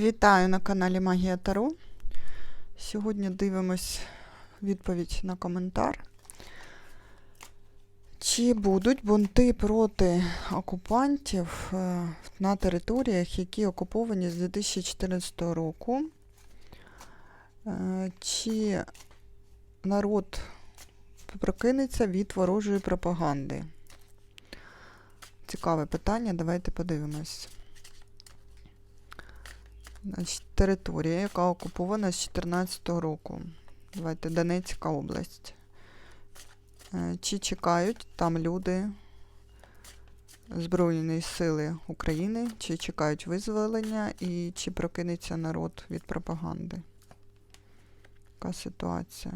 Вітаю на каналі Магія Таро. Сьогодні дивимось відповідь на коментар. Чи будуть бунти проти окупантів е, на територіях, які окуповані з 2014 року? Е, Чи народ прокинеться від ворожої пропаганди? Цікаве питання, давайте подивимось. Значить, територія, яка окупована з 2014 року. Давайте Донецька область. Е, Чи чекають там люди Збройної сили України, чи чекають визволення, і чи прокинеться народ від пропаганди? Яка ситуація?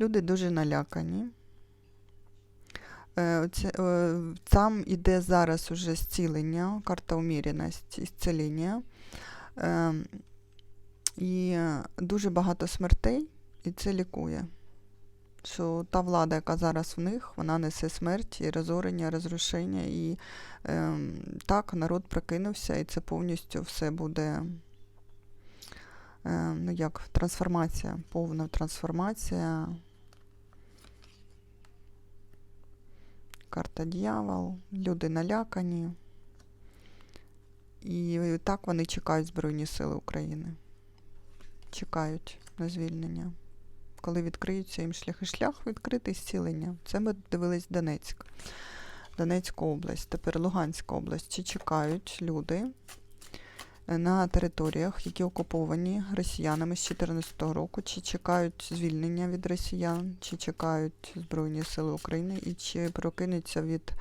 Люди дуже налякані. Е, е, Там іде зараз уже зцілення, карта уміреності, зцілення. Е, І дуже багато смертей, і це лікує. Що та влада, яка зараз в них, вона несе смерть і розорення, розрушення. І е, так, народ прокинувся, і це повністю все буде е, ну як трансформація, повна трансформація. Карта дьявол, люди налякані. І так вони чекають Збройні Сили України. Чекають на звільнення. Коли відкриються їм шляхи шлях відкритий зцілення. Це ми дивились Донецьк. Донецька область, тепер Луганська область. Чи чекають люди на територіях, які окуповані росіянами з 2014 року, чи чекають звільнення від росіян, чи чекають Збройні Сили України, і чи прокинуться від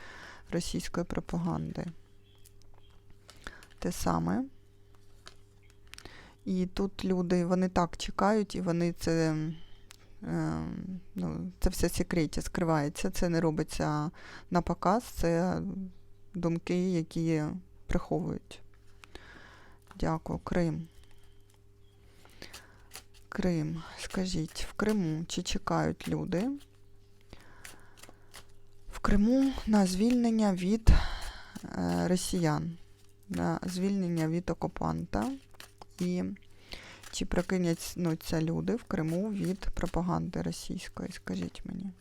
російської пропаганди. Те саме. І тут люди, вони так чекають, і вони це. е, Ну, це все секреті скривається, це не робиться на показ, це думки, які приховують. Дякую, Крим. Крим. Скажіть, в Криму чи чекають люди? В Криму на звільнення від е, росіян, на звільнення від окупанта. І чи прокинуться люди в Криму від пропаганди російської, скажіть мені.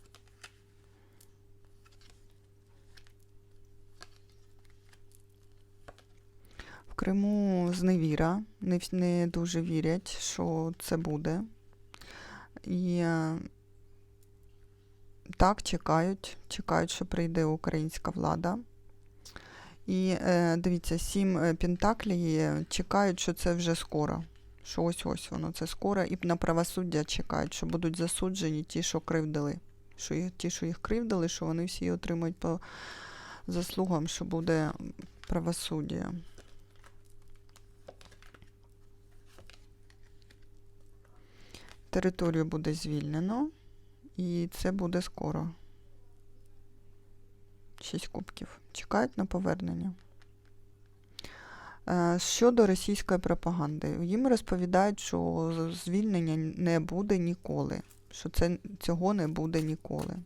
Криму зневіра, не, не дуже вірять, що це буде. І е, так чекають, чекають, що прийде українська влада. І е, дивіться, сім е, пентаклій е, чекають, що це вже скоро. Що ось-ось воно це скоро. І на правосуддя чекають, що будуть засуджені ті, що кривдили. Що їх, ті, що їх кривдили, що вони всі отримають по заслугам, що буде правосуддя. Територію буде звільнено, і це буде скоро. Шість кубків. Чекають на повернення. Е, Щодо російської пропаганди, їм розповідають, що звільнення не буде ніколи, що це, цього не буде ніколи.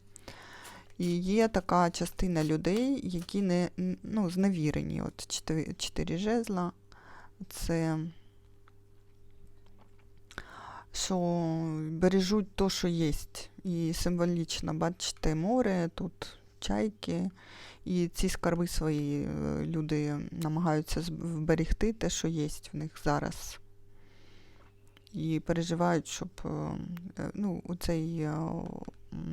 І є така частина людей, які не ну, зневірені. От чотири, чотири жезла. Це що бережуть то, що є. І символічно, бачите, море, тут чайки. І ці скарби свої е, люди намагаються зберегти те, що є в них зараз. І переживають, щоб е, е, ну, цей е,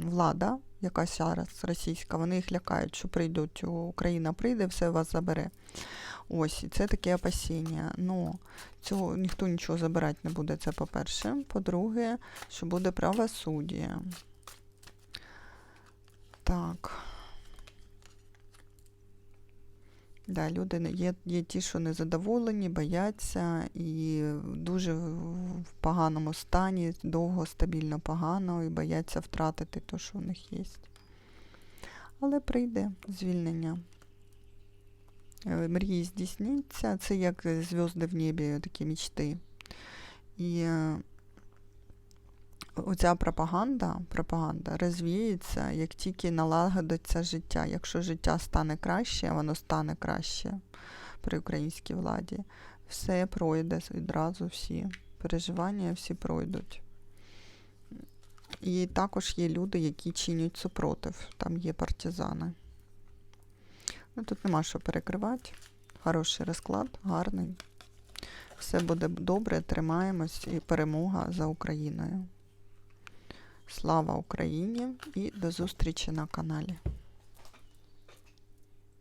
влада, яка зараз російська, вони їх лякають, що прийдуть, Україна прийде, все вас забере. Ось, і це таке опасіння. Ну, цього ніхто нічого забирати не буде, це по-перше. По-друге, що буде правосуддя. Так. Да, люди є, є ті, що незадоволені, бояться і дуже в в поганому стані, довго, стабільно погано, і бояться втратити те, що у них є. Але прийде звільнення. Е, Мрії здійсняться, це як зв'язки в небі, такі мічти. І е, оця пропаганда, пропаганда розвіється, як тільки налагодиться життя. Якщо життя стане краще, воно стане краще при українській владі, все пройде відразу всі переживання, всі пройдуть. І також є люди, які чинять супротив. Там є партизани. Ну, тут нема що перекривати. Хороший розклад, гарний. Все буде добре, тримаємось і перемога за Україною. Слава Україні і до зустрічі на каналі.